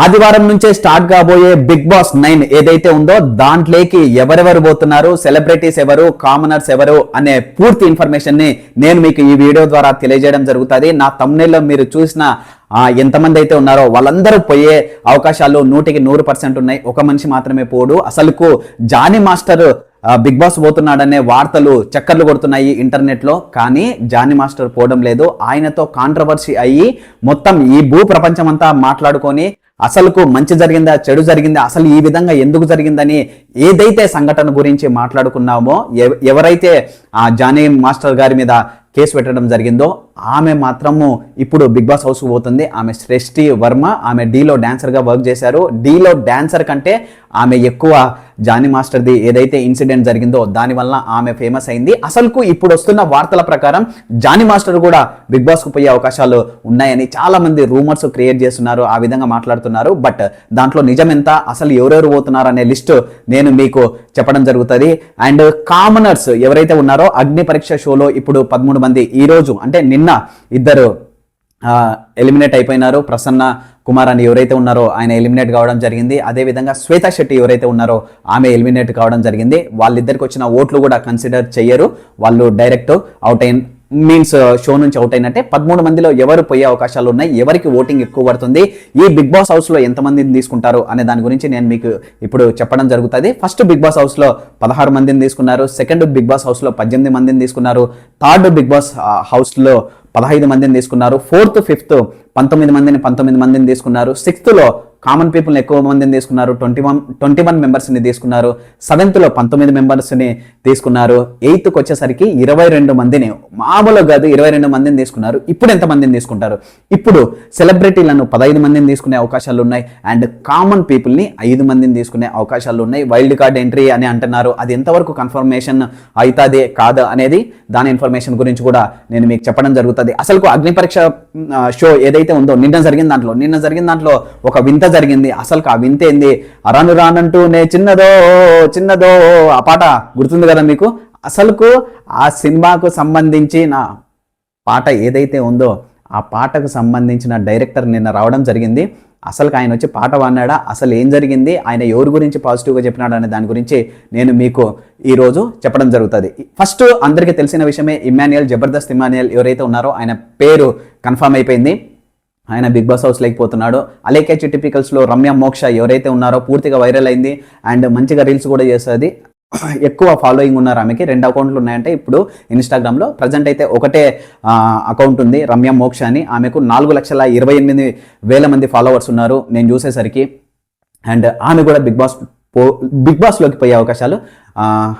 ఆదివారం నుంచే స్టార్ట్ కాబోయే బిగ్ బాస్ నైన్ ఏదైతే ఉందో దాంట్లోకి ఎవరెవరు పోతున్నారు సెలబ్రిటీస్ ఎవరు కామనర్స్ ఎవరు అనే పూర్తి ఇన్ఫర్మేషన్ని నేను మీకు ఈ వీడియో ద్వారా తెలియజేయడం జరుగుతుంది. నా తమ్నేల్లో మీరు చూసిన ఎంతమంది అయితే ఉన్నారో వాళ్ళందరూ పోయే అవకాశాలు నూటికి నూరు పర్సెంట్ ఉన్నాయి. ఒక మనిషి మాత్రమే పోడు. అసలుకు జానీ మాస్టర్ బిగ్ బాస్ పోతున్నాడనే వార్తలు చక్కర్లు కొడుతున్నాయి ఇంటర్నెట్లో కానీ జానీ మాస్టర్ పోవడం లేదు. ఆయనతో కాంట్రవర్సీ అయ్యి మొత్తం ఈ భూ ప్రపంచం అంతా మాట్లాడుకొని అసలుకు మంచి జరిగిందా చెడు జరిగిందా అసలు ఈ విధంగా ఎందుకు జరిగిందని ఏదైతే సంఘటన గురించి మాట్లాడుకున్నామో ఎవరైతే ఆ జానీ మాస్టర్ గారి మీద కేసు పెట్టడం జరిగిందో ఆమె మాత్రము ఇప్పుడు బిగ్ బాస్ హౌస్ పోతుంది. ఆమె శ్రేష్ఠి వర్మ ఆమె డీలో డాన్సర్గా వర్క్ చేశారు. డీలో డాన్సర్ కంటే ఆమె ఎక్కువ జానీ మాస్టర్ది ఏదైతే ఇన్సిడెంట్ జరిగిందో దానివల్ల ఆమె ఫేమస్ అయింది. అసలుకు ఇప్పుడు వస్తున్న వార్తల ప్రకారం జానీ మాస్టర్ కూడా బిగ్ బాస్కు పోయే అవకాశాలు ఉన్నాయని చాలా మంది రూమర్స్ క్రియేట్ చేస్తున్నారు ఆ విధంగా మాట్లాడుతున్నారు. బట్ దాంట్లో నిజం ఎంత అసలు ఎవరెవరు పోతున్నారు అనే లిస్ట్ నేను మీకు చెప్పడం జరుగుతుంది. అండ్ కామనర్స్ ఎవరైతే ఉన్నారో అగ్ని పరీక్ష షోలో ఇప్పుడు పదమూడు మంది ఈ రోజు అంటే నిన్న ఇద్దరు ఎలిమినేట్ అయిపోయినారు. ప్రసన్న కుమార్ అని ఎవరైతే ఉన్నారో ఆయన ఎలిమినేట్ కావడం జరిగింది. అదేవిధంగా శ్వేతా శెట్టి ఎవరైతే ఉన్నారో ఆమె ఎలిమినేట్ కావడం జరిగింది. వాళ్ళిద్దరికి వచ్చిన ఓట్లు కూడా కన్సిడర్ చేయరు వాళ్ళు డైరెక్ట్ అవుట్ అయిన మీన్స్ షో uh, నుంచి అవుట్ అయినట్టే పదమూడు మందిలో ఎవరు పోయే అవకాశాలు ఉన్నాయి ఎవరికి ఓటింగ్ ఎక్కువ పడుతుంది ఈ బిగ్ బాస్ హౌస్లో ఎంతమందిని తీసుకుంటారు అనే దాని గురించి నేను మీకు ఇప్పుడు చెప్పడం జరుగుతుంది. ఫస్ట్ బిగ్ బాస్ హౌస్లో పదహారు మందిని తీసుకున్నారు సెకండ్ బిగ్ బాస్ హౌస్లో పద్దెనిమిది మందిని తీసుకున్నారు థర్డ్ బిగ్ బాస్ హౌస్లో పదహైదు మందిని తీసుకున్నారు ఫోర్త్ ఫిఫ్త్ పంతొమ్మిది మందిని పంతొమ్మిది మందిని తీసుకున్నారు. సిక్స్త్లో కామన్ పీపుల్ని ఎక్కువ మందిని తీసుకున్నారు. ట్వంటీ వన్ ట్వంటీ వన్ మెంబర్స్ని తీసుకున్నారు సెవెంత్లో పంతొమ్మిది మెంబర్స్ని తీసుకున్నారు. ఎయిత్కి వచ్చేసరికి ఇరవై రెండు మందిని మామూలుగా కాదు ఇరవై రెండు మందిని తీసుకున్నారు. ఇప్పుడు ఎంత మందిని తీసుకుంటారు? ఇప్పుడు సెలబ్రిటీలను పదహైదు మందిని తీసుకునే అవకాశాలు ఉన్నాయి. అండ్ కామన్ పీపుల్ని ఐదు మందిని తీసుకునే అవకాశాలు ఉన్నాయి. వైల్డ్ కార్డ్ ఎంట్రీ అని అంటున్నారు. అది ఎంతవరకు కన్ఫర్మేషన్ అవుతుంది కాదు అనేది దాని ఇన్ఫర్మేషన్ గురించి కూడా నేను మీకు చెప్పడం జరుగుతుంది. అసలు అగ్ని పరీక్ష షో ఏదైతే ఉందో నిన్న జరిగిన దాంట్లో నిన్న జరిగిన దాంట్లో ఒక వింత జరిగింది. అసలు ఆ వింత ఏంది? రాను రానంటూనే చిన్నదో చిన్నదో ఆ పాట గుర్తుంది కదా మీకు? అసలుకు ఆ సినిమాకు సంబంధించిన పాట ఏదైతే ఉందో ఆ పాటకు సంబంధించిన డైరెక్టర్ నిన్న రావడం జరిగింది. అసలు ఆయన వచ్చి పాట పాడినాడా అసలు ఏం జరిగింది? ఆయన ఎవరి గురించి పాజిటివ్గా చెప్పినాడు అనే దాని గురించి నేను మీకు ఈరోజు చెప్పడం జరుగుతుంది. ఫస్ట్ అందరికీ తెలిసిన విషయమే ఇమాన్యుయల్ జబర్దస్త్ ఇమాన్యుయల్ ఎవరైతే ఉన్నారో ఆయన పేరు కన్ఫర్మ్ అయిపోయింది. ఆయన బిగ్ బాస్ హౌస్ లేకపోతున్నాడు అలేకే చిట్టిపికల్స్లో రమ్య మోక్ష ఎవరైతే ఉన్నారో పూర్తిగా వైరల్ అయింది. అండ్ మంచిగా రీల్స్ కూడా చేస్తుంది. ఎక్కువ ఫాలోయింగ్ ఉన్నారు ఆమెకి రెండు అకౌంట్లు ఉన్నాయంటే ఇప్పుడు ఇన్స్టాగ్రామ్లో ప్రజెంట్ అయితే ఒకటే అకౌంట్ ఉంది రమ్య మోక్ష అని. ఆమెకు నాలుగు లక్షల ఇరవై ఎనిమిది వేల మంది ఫాలోవర్స్ ఉన్నారు నేను చూసేసరికి. అండ్ ఆమె కూడా బిగ్ బాస్ పో బిగ్ బాస్లోకి పోయే అవకాశాలు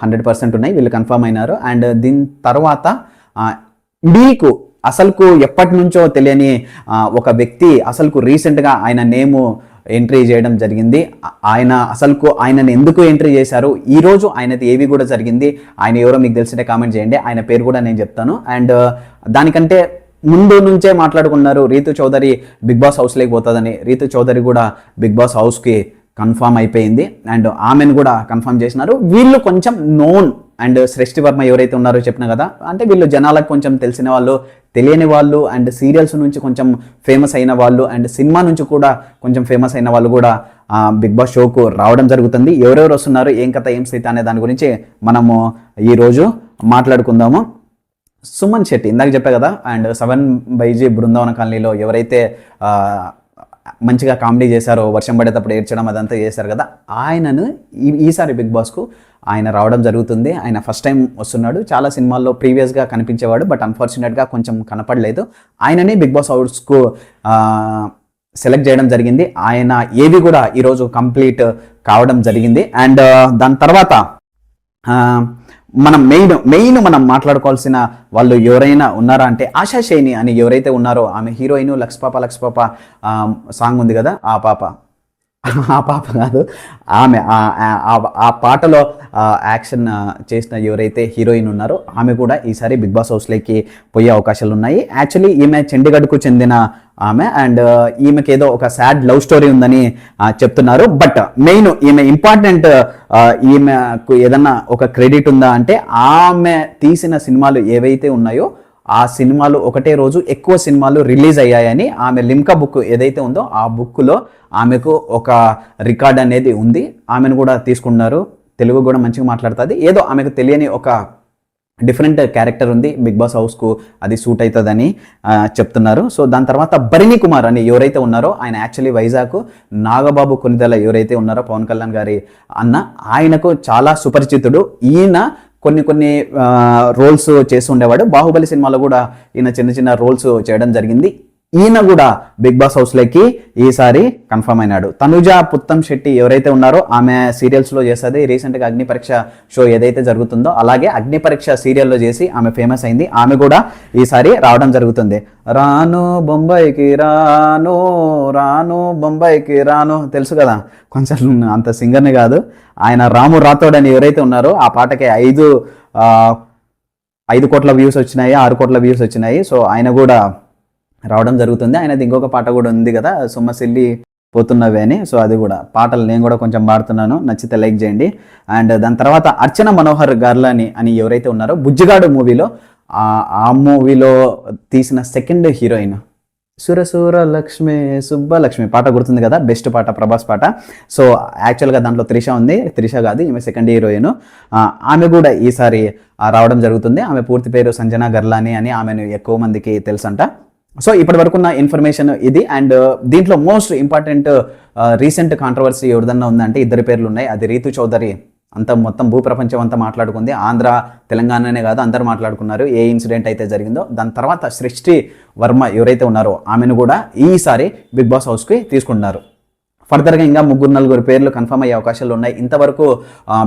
హండ్రెడ్ పర్సెంట్ ఉన్నాయి. వీళ్ళు కన్ఫర్మ్ అయినారు. అండ్ దీని తర్వాత డీకు అసలుకు ఎప్పటి నుంచో తెలియని ఒక వ్యక్తి అసలుకు రీసెంట్గా ఆయన నేము ఎంట్రీ చేయడం జరిగింది. ఆయన అసలుకు ఆయనను ఎందుకు ఎంట్రీ చేశారు? ఈరోజు ఆయనది ఏవి కూడా జరిగింది? ఆయన ఎవరో మీకు తెలిసింటే కామెంట్ చేయండి. ఆయన పేరు కూడా నేను చెప్తాను. అండ్ దానికంటే ముందు నుంచే మాట్లాడుకున్నారు Rithu Chowdary Bigg Boss house లేకపోతుందని Rithu Chowdary కూడా బిగ్ బాస్ హౌస్కి కన్ఫామ్ అయిపోయింది. అండ్ ఆమెను కూడా కన్ఫామ్ చేసినారు. వీళ్ళు కొంచెం నోన్ అండ్ శ్రేష్ఠి వర్మ ఎవరైతే ఉన్నారో చెప్పిన కదా అంటే వీళ్ళు జనాలకు కొంచెం తెలిసిన వాళ్ళు తెలియని వాళ్ళు అండ్ సీరియల్స్ నుంచి కొంచెం ఫేమస్ అయిన వాళ్ళు అండ్ సినిమా నుంచి కూడా కొంచెం ఫేమస్ అయిన వాళ్ళు కూడా ఆ, బిగ్ బాస్ షోకు రావడం జరుగుతుంది. ఎవరెవరు వస్తున్నారు ఏం కథ ఏం స్థితి అనే దాని గురించి మనము ఈరోజు మాట్లాడుకుందాము. సుమన్ శెట్టి ఇందాక చెప్పా కదా అండ్ సెవెన్ బైజీ బృందావన కాలనీలో ఎవరైతే మంచిగా కామెడీ చేశారో వర్షం పడేటప్పుడు ఏడ్చడం అదంతా చేశారు కదా. ఆయనను ఈ ఈసారి బిగ్ బాస్కు ఆయన రావడం జరుగుతుంది. ఆయన ఫస్ట్ టైం వస్తున్నాడు. చాలా సినిమాల్లో ప్రీవియస్గా కనిపించేవాడు బట్ అన్ఫార్చునేట్గా కొంచెం కనపడలేదు. ఆయననే బిగ్ బాస్ హౌస్కు సెలెక్ట్ చేయడం జరిగింది. ఆయన ఏవి కూడా ఈరోజు కంప్లీట్ కావడం జరిగింది. అండ్ దాని తర్వాత మనం మెయిన్ మెయిన్ మనం మాట్లాడుకోవాల్సిన వాళ్ళు ఎవరైనా ఉన్నారా అంటే ఆశా శైని అని ఎవరైతే ఉన్నారో ఆమె హీరోయిన్ లక్ష్పాప పాప పాప సాంగ్ ఉంది కదా ఆ పాప. ఆ పాప కాదు. ఆమె ఆ- పాటలో యాక్షన్ చేసిన ఎవరైతే హీరోయిన్ ఉన్నారో ఆమె కూడా ఈసారి బిగ్ బాస్ హౌస్లోకి పోయే అవకాశాలు ఉన్నాయి యాక్చువల్లీ ఈమె చండీగఢ్కు చెందిన ఆమె అండ్ ఈమెకి ఏదో ఒక సాడ్ లవ్ స్టోరీ ఉందని చెప్తున్నారు. బట్ మెయిన్ ఈమె ఇంపార్టెంట్ ఈమెకు ఏదన్నా ఒక క్రెడిట్ ఉందా అంటే ఆమె తీసిన సినిమాలు ఏవైతే ఉన్నాయో ఆ సినిమాలు ఒకటే రోజు ఎక్కువ సినిమాలు రిలీజ్ అయ్యాయని ఆమె లిమ్కా బుక్ ఏదైతే ఉందో ఆ బుక్లో ఆమెకు ఒక రికార్డ్ అనేది ఉంది. ఆమెను కూడా తీసుకున్నారు. తెలుగు కూడా మంచిగా మాట్లాడుతుంది. ఏదో ఆమెకు తెలియని ఒక డిఫరెంట్ క్యారెక్టర్ ఉంది. బిగ్ బాస్ హౌస్కు అది సూట్ అవుతుందని చెప్తున్నారు. సో దాని తర్వాత భరిణి కుమార్ అని ఎవరైతే ఉన్నారో ఆయన యాక్చువల్లీ వైజాగ్ నాగబాబు కొనిదల ఎవరైతే ఉన్నారో పవన్ కళ్యాణ్ గారి అన్న ఆయనకు చాలా సుపరిచితుడు. ఈయన కొన్ని కొన్ని రోల్స్ చేస్తుండేవాడు ఉండేవాడు. బాహుబలి సినిమాలో కూడా ఈయన చిన్న చిన్న రోల్స్ చేయడం జరిగింది. ఈయన కూడా బిగ్ బాస్ హౌస్లోకి ఈసారి కన్ఫర్మ్ అయినాడు. తనుజ పుత్తం శెట్టి ఎవరైతే ఉన్నారో ఆమె సీరియల్స్లో చేస్తుంది రీసెంట్గా అగ్ని పరీక్ష షో ఏదైతే జరుగుతుందో అలాగే అగ్ని పరీక్ష సీరియల్లో చేసి ఆమె ఫేమస్ అయింది. ఆమె కూడా ఈసారి రావడం జరుగుతుంది. రాను బొంబాయికి రాను రాను బొంబాయికి రాను తెలుసు కదా? కొంచెం అంత సింగర్ని కాదు. ఆయన రాము రాథోడ్ అని ఎవరైతే ఉన్నారో ఆ పాటకి ఐదు ఐదు కోట్ల వ్యూస్ వచ్చినాయి ఆరు కోట్ల వ్యూస్ వచ్చినాయి. సో ఆయన కూడా రావడం జరుగుతుంది. ఆయనది ఇంకొక పాట కూడా ఉంది కదా సొమ్మసిల్లి పోతున్నవి అని. సో అది కూడా పాటలు నేను కూడా కొంచెం పాడుతున్నాను. నచ్చితే లైక్ చేయండి. అండ్ దాని తర్వాత అర్చన మనోహర్ గార్లని అని ఎవరైతే ఉన్నారో బుజ్జిగాడు మూవీలో ఆ మూవీలో తీసిన సెకండ్ హీరోయిన్ సురసూర లక్ష్మి సుబ్బలక్ష్మి పాట గుర్తుంది కదా బెస్ట్ పాట ప్రభాస్ పాట. సో యాక్చువల్గా దాంట్లో త్రిష ఉంది. త్రిష కాదు ఈమె సెకండ్ హీరోయిన్. ఆమె కూడా ఈసారి రావడం జరుగుతుంది. ఆమె పూర్తి పేరు సంజన గర్లాని అని ఆమెను ఎక్కువ మందికి తెలుసంట. సో ఇప్పటి వరకు ఉన్న ఇన్ఫర్మేషన్ ఇది అండ్ uh, దీంట్లో మోస్ట్ ఇంపార్టెంట్ రీసెంట్ కాంట్రవర్సీ ఎవరిదన్నా ఉందంటే ఇద్దరు పేర్లు ఉన్నాయి అది రీతు చౌదరి. అంత మొత్తం భూప్రపంచం అంతా మాట్లాడుకుంది. ఆంధ్ర తెలంగాణనే కాదు అందరూ మాట్లాడుకున్నారు. ఏ ఇన్సిడెంట్ అయితే జరిగిందో. దాని తర్వాత సృష్టి వర్మ ఎవరైతే ఉన్నారో ఆమెను కూడా ఈసారి బిగ్ బాస్ హౌస్కి తీసుకుంటున్నారు. ఫర్దర్గా ఇంకా ముగ్గురు నలుగురు పేర్లు కన్ఫర్మ్ అయ్యే అవకాశాలు ఉన్నాయి. ఇంతవరకు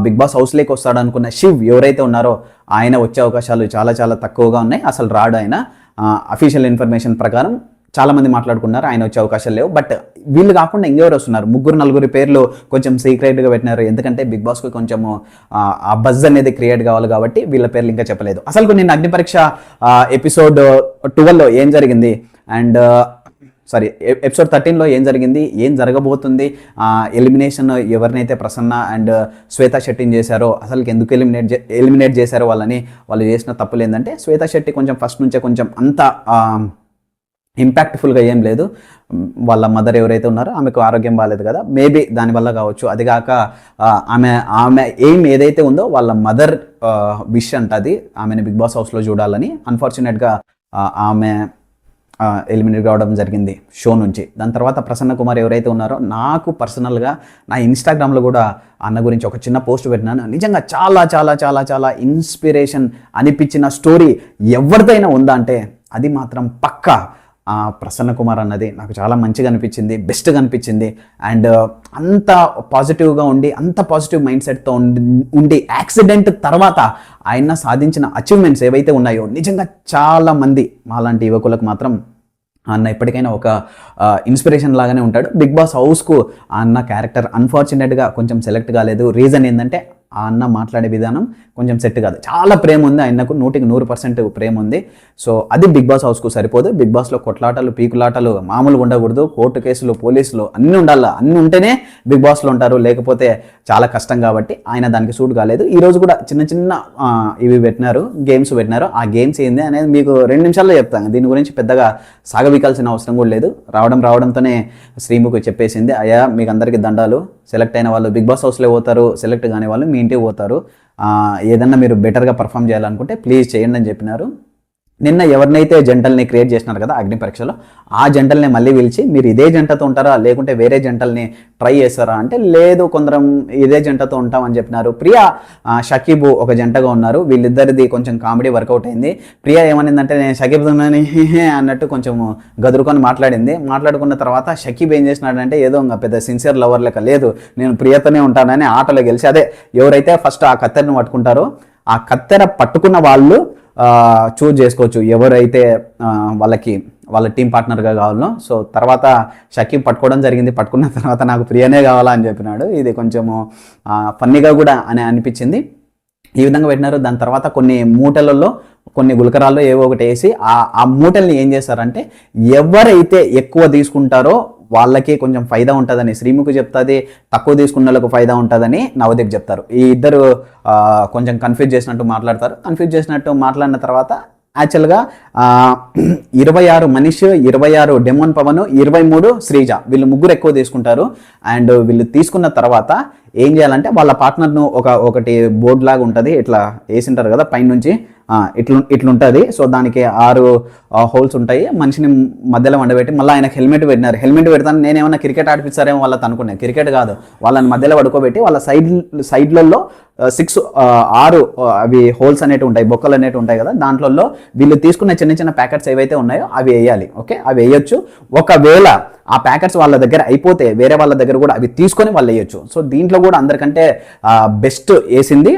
బిగ్ బాస్ హౌస్లోకి వస్తాడు అనుకున్న శివ్ ఎవరైతే ఉన్నారో ఆయన వచ్చే అవకాశాలు చాలా చాలా తక్కువగా ఉన్నాయి. అసలు రాడు ఆయన. అఫీషియల్ ఇన్ఫర్మేషన్ ప్రకారం చాలామంది మాట్లాడుకున్నారు ఆయన వచ్చే అవకాశాలు లేవు. బట్ వీళ్ళు కాకుండా ఇంకెవరు వస్తున్నారు? ముగ్గురు నలుగురు పేర్లు కొంచెం సీక్రెట్గా పెట్టినారు. ఎందుకంటే బిగ్ బాస్కి కొంచెం ఆ, బజ్ అనేది క్రియేట్ కావాలి కాబట్టి వీళ్ళ పేర్లు ఇంకా చెప్పలేదు. అసలు నేను అగ్నిపరీక్ష ఎపిసోడ్ ట్వెల్వ్లో ఏం జరిగింది? అండ్ సారీ ఎపిసోడ్ థర్టీన్లో ఏం జరిగింది? ఏం జరగబోతుంది? ఎలిమినేషన్ ఎవరినైతే ప్రసన్న అండ్ uh, శ్వేతా శెట్టిని చేశారో అసలు ఎందుకు ఎలిమినేట్ ఎలిమినేట్ చేశారో వాళ్ళని వాళ్ళు చేసిన తప్పులు ఏంటంటే శ్వేతా శెట్టి కొంచెం ఫస్ట్ నుంచే కొంచెం అంత ఇంపాక్ట్ఫుల్గా ఏం లేదు. వాళ్ళ మదర్ ఎవరైతే ఉన్నారో ఆమెకు ఆరోగ్యం బాగాలేదు కదా. మేబీ దానివల్ల కావచ్చు. అదిగాక ఆమె ఆమె ఏం ఏదైతే ఉందో వాళ్ళ మదర్ విష్ అంట అది. ఆమెను బిగ్ బాస్ హౌస్లో చూడాలని. అన్ఫార్చునేట్గా ఆమె ఎలిమినేట్ కావడం జరిగింది షో నుంచి. దాని తర్వాత ప్రసన్న కుమార్ ఎవరైతే ఉన్నారో నాకు పర్సనల్గా నా ఇన్స్టాగ్రామ్లో కూడా అన్న గురించి ఒక చిన్న పోస్ట్ పెట్టినాను. నిజంగా చాలా చాలా చాలా చాలా ఇన్స్పిరేషన్ అనిపించిన స్టోరీ ఎవరిదైనా ఉందా అంటే అది మాత్రం పక్కా ఆ ప్రసన్న కుమార్ అన్నది నాకు చాలా మంచిగా అనిపించింది బెస్ట్గా అనిపించింది. అండ్ uh, అంత పాజిటివ్గా ఉండి అంత పాజిటివ్ మైండ్ సెట్తో ఉండి ఉండి యాక్సిడెంట్ తర్వాత ఆయన సాధించిన అచీవ్మెంట్స్ ఏవైతే ఉన్నాయో నిజంగా చాలా మంది మాలాంటి యువకులకు మాత్రం అన్న ఎప్పటికైనా ఒక uh, ఇన్స్పిరేషన్ లాగానే ఉంటాడు. బిగ్ బాస్ హౌస్కు అన్న క్యారెక్టర్ అన్ఫార్చునేట్గా కొంచెం సెలెక్ట్ కాలేదు. రీజన్ ఏంటంటే ఆ అన్న మాట్లాడే విధానం కొంచెం సెట్ కాదు. చాలా ప్రేమ ఉంది ఆయనకు నూటికి నూరు పర్సెంట్ ప్రేమ ఉంది. సో అది బిగ్ బాస్ హౌస్కు సరిపోదు. బిగ్ బాస్లో కొట్లాటలు పీకులాటలు మామూలుగా ఉండకూడదు. కోర్టు కేసులు పోలీసులు అన్నీ ఉండాలి? అన్నీ ఉంటేనే బిగ్ బాస్లో ఉంటారు. లేకపోతే చాలా కష్టం కాబట్టి ఆయన దానికి సూట్ కాలేదు. ఈరోజు కూడా చిన్న చిన్న ఇవి పెట్టినారు గేమ్స్ పెట్టినారు. ఆ గేమ్స్ ఏంది అనేది మీకు రెండు నిమిషాల్లో చెప్తాను. దీని గురించి పెద్దగా సాగవీకాల్సిన అవసరం కూడా లేదు. రావడం రావడంతోనే శ్రీముఖి చెప్పేసింది అయ్యా మీకు అందరికీ దండాలు. సెలెక్ట్ అయిన వాళ్ళు బిగ్ బాస్ హౌస్లో పోతారు సెలెక్ట్ కాని వాళ్ళు మీ ఇంటికి పోతారు. ఏదన్నా మీరు బెటర్గా పర్ఫామ్ చేయాలనుకుంటే ప్లీజ్ చేయండి అని చెప్పినారు. నిన్న ఎవరినైతే జంటల్ని క్రియేట్ చేసినారు కదా అగ్ని పరీక్షలో ఆ జంటల్ని మళ్ళీ పిలిచి మీరు ఇదే జంటతో ఉంటారా? లేకుంటే వేరే జంటల్ని ట్రై చేస్తారా? అంటే లేదు కొందరం ఇదే జంటతో ఉంటామని చెప్పినారు. ప్రియా షకీబు ఒక జంటగా ఉన్నారు. వీళ్ళిద్దరిది కొంచెం కామెడీ వర్కౌట్ అయింది. ప్రియా ఏమనిందంటే నేను షకీబ్ అన్నట్టు కొంచెం గదురుకొని మాట్లాడింది. మాట్లాడుకున్న తర్వాత షకీబ్ ఏం చేసినాడంటే ఏదో ఇంకా పెద్ద సిన్సియర్ లవర్ లెక్క లేదు. నేను ప్రియతోనే ఉంటానని ఆటలో గెలిచి అదే ఎవరైతే ఫస్ట్ ఆ కత్తెరను పట్టుకుంటారో ఆ కత్తెర పట్టుకున్న వాళ్ళు చూజ్ చేసుకోవచ్చు. ఎవరైతే వాళ్ళకి వాళ్ళ టీం పార్ట్నర్గా కావాలో సో తర్వాత షకీబ్ పట్టుకోవడం జరిగింది. పట్టుకున్న తర్వాత నాకు ప్రియనే కావాలా అని చెప్పినాడు. ఇది కొంచెము ఫన్నీగా కూడా అని అనిపించింది. ఈ విధంగా పెట్టినారు. దాని తర్వాత కొన్ని మూటలలో కొన్ని గులకరాల్లో ఏవో ఒకటి వేసి ఆ ఆ మూటల్ని ఏం చేస్తారంటే ఎవరైతే ఎక్కువ తీసుకుంటారో వాళ్ళకి కొంచెం ఫైదా ఉంటుందని శ్రీముఖి చెప్తుంది తక్కువ తీసుకున్న వాళ్ళకు ఫైదా ఉంటుందని నవదీప్ చెప్తారు. ఈ ఇద్దరు కొంచెం కన్ఫ్యూజ్ చేసినట్టు మాట్లాడతారు. కన్ఫ్యూజ్ చేసినట్టు మాట్లాడిన తర్వాత యాక్చువల్గా ఇరవై ఆరు మనీష్ ఇరవై ఆరు డెమోన్ పవన్ ఇరవై మూడు శ్రీజ వీళ్ళు ముగ్గురు ఎక్కువ తీసుకుంటారు. అండ్ వీళ్ళు తీసుకున్న తర్వాత ఏం చేయాలంటే వాళ్ళ పార్ట్నర్ను ఒక ఒకటి బోర్డ్ లాగా ఉంటుంది ఇట్లా వేసింటారు కదా పైనుంచి నుంచి ఇట్లు ఇట్లుంటుంది. సో దానికి ఆరు హోల్స్ ఉంటాయి. మనిషిని మధ్యలో వండబెట్టి మళ్ళీ ఆయనకు హెల్మెట్ పెట్టినారు. హెల్మెట్ పెడతాను నేనేమన్నా క్రికెట్ ఆడిపిస్తారేమో వాళ్ళతో అనుకున్నాను క్రికెట్ కాదు వాళ్ళని మధ్యలో పడుకోబెట్టి వాళ్ళ సైడ్ సైడ్లలో సిక్స్ ఆరు అవి హోల్స్ అనేవి ఉంటాయి బొక్కలు అనేవి ఉంటాయి కదా దాంట్లో వీళ్ళు తీసుకున్న చిన్న చిన్న ప్యాకెట్స్ ఏవైతే ఉన్నాయో అవి వేయాలి. ఓకే? అవి వేయొచ్చు. ఒకవేళ ఆ ప్యాకెట్స్ వాళ్ళ దగ్గర అయిపోతే వేరే వాళ్ళ దగ్గర కూడా అవి తీసుకొని వాళ్ళు వేయచ్చు. సో దీంట్లో కూడా అందరికంటే బెస్ట్ వేసింది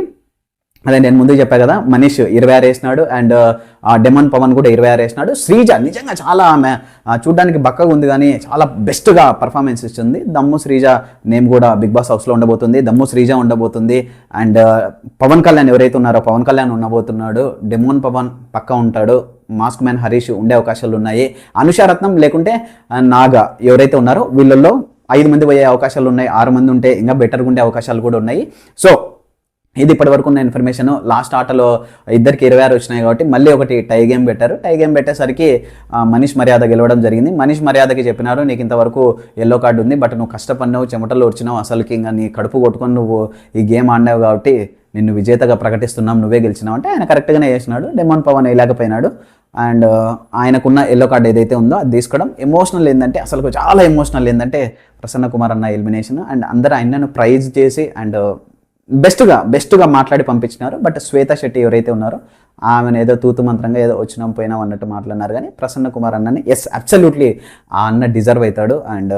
అదే నేను ముందు చెప్పా కదా మనీష్ ఇరవై ఆరు వేసినాడు అండ్ uh, డెమన్ పవన్ కూడా ఇరవై ఆరు వేసినాడు. శ్రీజ నిజంగా చాలా ఆమె చూడడానికి చూడ్డానికి బక్కగా ఉంది కానీ చాలా బెస్ట్గా పర్ఫార్మెన్స్ ఇస్తుంది దమ్ము శ్రీజ నేమ్ కూడా బిగ్ బాస్ హౌస్లో ఉండబోతుంది. దమ్ము శ్రీజ ఉండబోతుంది అండ్ uh, పవన్ కళ్యాణ్ ఎవరైతే ఉన్నారో పవన్ కళ్యాణ్ ఉండబోతున్నాడు. డెమోన్ పవన్ పక్క ఉంటాడు. మాస్క్ మ్యాన్ హరీష్ ఉండే అవకాశాలు ఉన్నాయి. అనుషారత్నం లేకుంటే నాగ నాగా ఎవరైతే ఉన్నారో వీళ్ళల్లో ఐదు మంది పోయే అవకాశాలు ఉన్నాయి. ఆరు మంది ఉంటే ఇంకా బెటర్గా ఉండే అవకాశాలు కూడా ఉన్నాయి. సో ఇది ఇప్పటి వరకు ఉన్న ఇన్ఫర్మేషన్ లాస్ట్ ఆటలో ఇద్దరికి ఇరవై ఆరు వచ్చినాయి కాబట్టి మళ్ళీ ఒకటి టై గేమ్ పెట్టారు. టై గేమ్ పెట్టేసరికి మనీష్ మర్యాద గెలవడం జరిగింది. మనీష్ మర్యాదకి చెప్పినారు నీకు ఇంతవరకు ఎల్లో కార్డు ఉంది బట్ నువ్వు కష్టపడినావు చెమటలు వచ్చినావు అసలుకి ఇంకా నీ కడుపు కొట్టుకొని నువ్వు ఈ గేమ్ ఆడినావు కాబట్టి నిన్ను విజేతగా ప్రకటిస్తున్నాం నువ్వే గెలిచినావు. అంటే ఆయన కరెక్ట్గానే చేసినాడు. డెమోన్ పవన్ వేయలేకపోయినాడు. అండ్ ఆయనకున్న ఎల్లో కార్డ్ ఏదైతే ఉందో అది తీసుకోవడం. ఎమోషనల్ ఏంటంటే అసలు చాలా ఎమోషనల్ ఏంటంటే ప్రసన్న కుమార్ అన్న ఎలిమినేషన్ అండ్ అందరూ ఆయనను ప్రైజ్ చేసి అండ్ బెస్ట్గా బెస్ట్గా మాట్లాడి పంపించినారు. బట్ శ్వేత శెట్టి ఎవరైతే ఉన్నారో ఆమెను ఏదో తూతు మంత్రంగా ఏదో వచ్చినాం పోయినాం అన్నట్టు మాట్లాడినారు. కానీ ప్రసన్న కుమార్ అన్నని ఎస్ అబ్సల్యూట్లీ ఆ అన్న డిజర్వ్ అవుతాడు. అండ్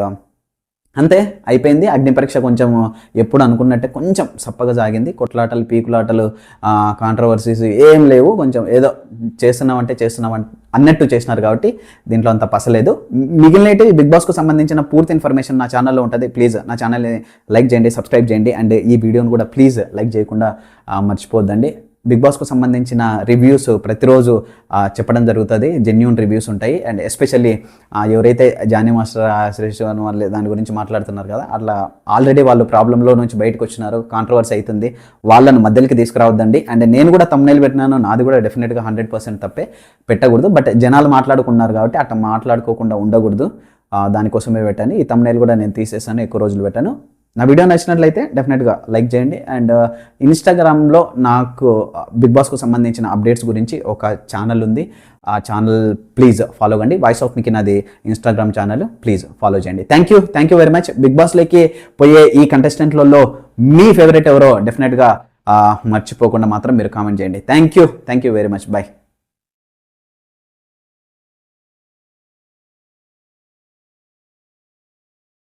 అంతే అయిపోయింది. అగ్ని పరీక్ష కొంచెం ఎప్పుడు అనుకున్నట్టే కొంచెం సప్పగా సాగింది. కొట్లాటలు పీకులాటలు కాంట్రవర్సీస్ ఏం లేవు. కొంచెం ఏదో చేస్తున్నామంటే చేస్తున్నాం అన్నట్టు చేసినారు కాబట్టి దీంట్లో అంత పసలేదు మిగిలినవి బిగ్ బాస్కు సంబంధించిన పూర్తి ఇన్ఫర్మేషన్ నా ఛానల్లో ఉంటుంది. ప్లీజ్ నా ఛానల్ని లైక్ చేయండి సబ్స్క్రైబ్ చేయండి. అండ్ ఈ వీడియోని కూడా ప్లీజ్ లైక్ చేయకుండా మర్చిపోద్దండి బిగ్ బాస్కు సంబంధించిన రివ్యూస్ ప్రతిరోజు చెప్పడం జరుగుతుంది. జెన్యున్ రివ్యూస్ ఉంటాయి. అండ్ ఎస్పెషల్లీ ఎవరైతే జానీ మాస్టర్ శ్రీశ్వరన్ వాళ్ళు దాని గురించి మాట్లాడుతున్నారు కదా అట్లా ఆల్రెడీ వాళ్ళు ప్రాబ్లంలో నుంచి బయటకు వచ్చినారు కాంట్రవర్సీ అవుతుంది వాళ్ళను మధ్యలోకి తీసుకురావద్దండి. అండ్ నేను కూడా తమ్నేలు పెట్టినాను. నాది కూడా డెఫినెట్గా హండ్రెడ్ పర్సెంట్ తప్పే. పెట్టకూడదు. బట్ జనాలు మాట్లాడుకున్నారు కాబట్టి అట్లా మాట్లాడుకోకుండా ఉండకూడదు. దానికోసమే పెట్టాను. ఈ తమ్నేల్ కూడా నేను తీసేసాను. ఎక్కువ రోజులు పెట్టాను. నా వీడియో నచ్చినట్లయితే డెఫినెట్గా లైక్ చేయండి. అండ్ ఇన్స్టాగ్రామ్లో uh, నాకు uh, బిగ్ బాస్కు సంబంధించిన అప్డేట్స్ గురించి ఒక ఛానల్ ఉంది. ఆ ఛానల్ ప్లీజ్ ఫాలో కండి. వాయిస్ ఆఫ్ మీకు నాది ఇన్స్టాగ్రామ్ ఛానల్ ప్లీజ్ ఫాలో చేయండి. Thank you thank you very much Bigg బాస్లోకి పోయే ఈ కంటెస్టెంట్లలో మీ ఫేవరెట్ ఎవరో డెఫినెట్గా uh, మర్చిపోకుండా మాత్రం మీరు కామెంట్ చేయండి. Thank you thank you very much bye